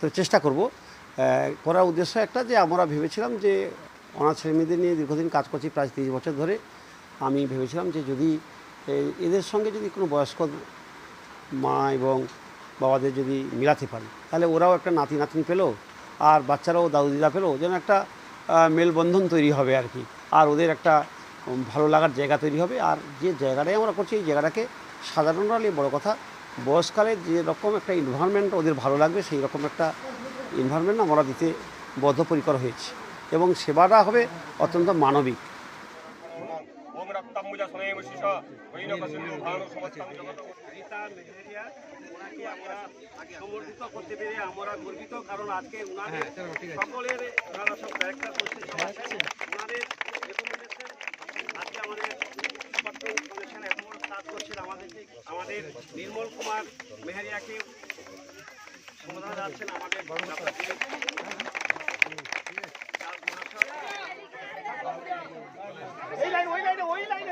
তো চেষ্টা করব। করার উদ্দেশ্য একটা যে আমরা ভেবেছিলাম যে অনাথ ছেলেমেয়েদের নিয়ে দীর্ঘদিন কাজ করছি প্রায় তিরিশ বছর ধরে। আমি ভেবেছিলাম যে যদি এদের সঙ্গে যদি কোনো বয়স্ক মা এবং বাবাদের যদি মিলাতে পারি, তাহলে ওরাও একটা নাতি নাতনি পেল আর বাচ্চারাও দাদু দিদা পেল, যেন একটা মেলবন্ধন তৈরি হবে আর কি। আর ওদের একটা ভালো লাগার জায়গা তৈরি হবে। আর যে জায়গাটাই আমরা করছি এই জায়গাটাকে সাধারণ হলে বড় কথা বয়সকালে যে রকম একটা এনভায়রনমেন্ট ওদের ভালো লাগবে সেই রকম একটা এনভায়রনমেন্ট আমরা দিতে বদ্ধপরিকর হয়েছি। এবং সেবাটা হবে অত্যন্ত মানবিক। আমরা সমর্থিত করতে পেরে আমরা গর্বিত কারণ আজকে ওনাদের সকলের ওনারা সব ডাইরেক্টর করতে ওনাদের রেকমেন্ডেশন আজকে আমাদের ডিপার্টমেন্ট কমিশন এত বড় কাজ করছেন আমাদের আমাদের নির্মল কুমার মেহেরিয়াকে সমাধান যাচ্ছেন আমাদের। এই লাইন ওই লাইনে ওই লাইনে